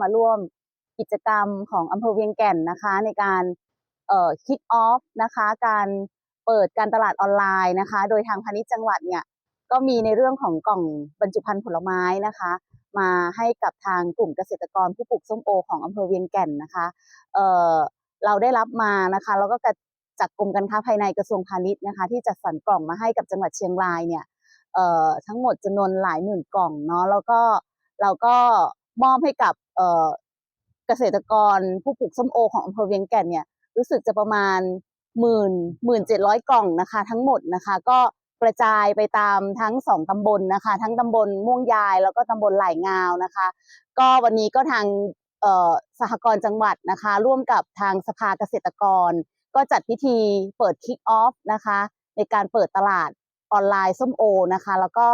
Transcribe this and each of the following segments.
มาร่วมกิจกรรมของอำเภอเวียงแก่นนะคะ ในการเอ่อ kick off นะคะ การเปิดการตลาดออนไลน์นะคะ โดยทางพาณิชย์จังหวัดเนี่ยก็มีในเรื่องของกล่องบรรจุภัณฑ์ผลไม้นะคะ มาให้กับทางกลุ่มเกษตรกรผู้ปลูกส้มโอของอำเภอเวียงแก่นนะคะเอ่อเราได้รับมานะคะแล้วก็จากกรมการค้าภายในกระทรวงพาณิชย์นะคะ ที่จัดสรรกล่องมาให้กับจังหวัดเชียงรายเนี่ยเอ่อทั้งหมดจำนวนหลายหมื่นกล่องเนาะแล้วก็เราก็ มอบให้กับเกษตรกรผู้ปลูกส้มโอของอำเภอเวียงแก่นเนี่ยรู้สึกจะประมาณหมื่นหมื่นเจ็ดร้อยกล่องนะคะ ทั้งหมดนะคะ ก็กระจายไปตามทั้งสองตำบลนะคะ ทั้งตำบลม่วงยายแล้วก็ตำบลไหลงาวนะคะ ก็วันนี้ก็ทางสหกรณ์จังหวัดนะคะ ร่วมกับทางสภาเกษตรกร ก็จัดพิธีเปิด kick off นะคะ ในการเปิดตลาดออนไลน์ส้มโอนะคะ แล้วก็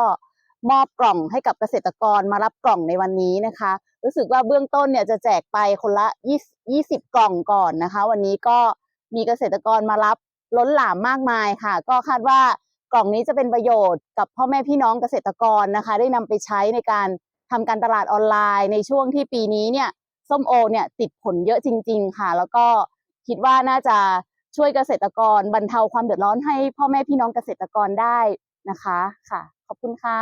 มอบกล่องให้กับเกษตรกรมารับกล่องในวันนี้นะคะ รู้สึกว่าเบื้องต้นเนี่ยจะแจกไปคนละ 20 กล่องก่อนนะคะ วันนี้ก็มีเกษตรกรมารับล้นหลามมากมายค่ะ ก็คาดว่ากล่องนี้จะเป็นประโยชน์กับพ่อแม่พี่น้องเกษตรกรนะคะ ได้นำไปใช้ในการทำการตลาดออนไลน์ในช่วงที่ปีนี้เนี่ยส้มโอเนี่ยติดผลเยอะจริง ๆ ค่ะ แล้วก็คิดว่าน่าจะช่วยเกษตรกรบรรเทาความเดือดร้อนให้พ่อแม่พี่น้องเกษตรกรได้นะคะค่ะ ขอบคุณค่ะ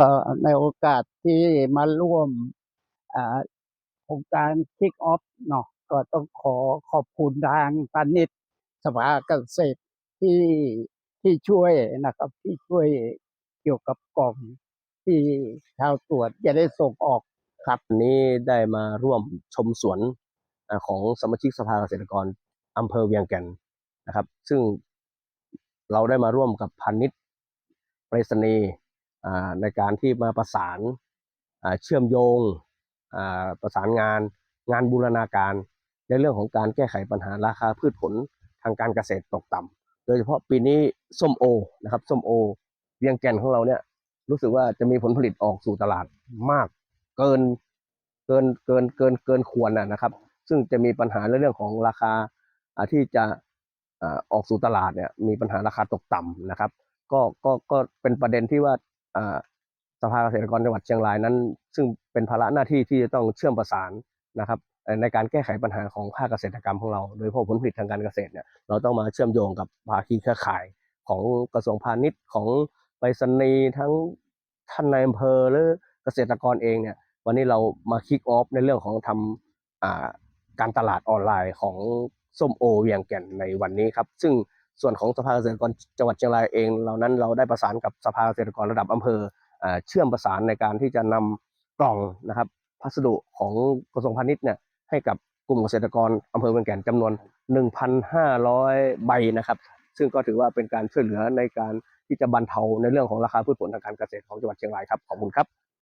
ก็ในโอกาสที่มาร่วมอ่าโครงการ Kick Off เนาะก็ต้องขอขอบคุณทางพาณิชย์สภาเกษตรที่ที่ช่วยนะครับ ที่ช่วยเกี่ยวกับกล่องที่ชาวสวนจะได้ส่งออกครับวันนี้ได้มาร่วมชมสวนอ่าของสมาชิกสภาเกษตรกรอำเภอเวียงแก่นนะครับ ซึ่งเราได้มาร่วมกับพันนิตไปรษณีย์อ่า ในการที่มาประสานเชื่อมโยงประสานงานงานบูรณาการ ในเรื่องของการแก้ไขปัญหาราคาพืชผลทางการเกษตรตกต่ำโดยเฉพาะปีนี้ส้มโอนะครับส้มโอเวียงแก่นของเราเนี่ยรู้สึกว่าจะมีผลผลิตออกสู่ตลาดมากเกินเกินเกินเกินเกินควรนะครับ ซึ่งจะมีปัญหาในเรื่องของราคาที่จะออกสู่ตลาดเนี่ยมีปัญหาราคาตกต่ำนะครับ ก็ก็ก็เป็นประเด็นที่ว่า สภาเกษตรกรจังหวัดเชียงรายนั้น ซึ่งเป็นภาระหน้าที่ที่จะต้องเชื่อมประสานนะครับในการแก้ไขปัญหาของภาคเกษตรกรรมของเรา โดยเฉพาะผลผลิตทางการเกษตรเนี่ยเราต้องมาเชื่อมโยงกับภาคีเครือข่ายของกระทรวงพาณิชย์ของไปรษณีย์ทั้งท่านนายอำเภอหรือเกษตรกรเองเนี่ยวันนี้เรามาคิกออฟในเรื่องของทำการตลาดออนไลน์ของส้มโอเวียงแก่นในวันนี้ครับ ซึ่ง ส่วนของสภาเกษตรกรจังหวัดเชียงรายเองเรานั้นเราได้ประสานกับสภาเกษตรกรระดับอำเภอเชื่อมประสานในการที่จะนำกล่องนะครับพัสดุของกระทรวงพาณิชย์เนี่ยให้กับกลุ่มเกษตรกรอำเภอเวียงแก่นจำนวน 1,500 ใบนะครับ ซึ่งก็ถือว่าเป็นการช่วยเหลือในการที่จะบรรเทาในเรื่องของราคาพืชผลทางการเกษตรของจังหวัดเชียงรายครับ ขอบคุณครับ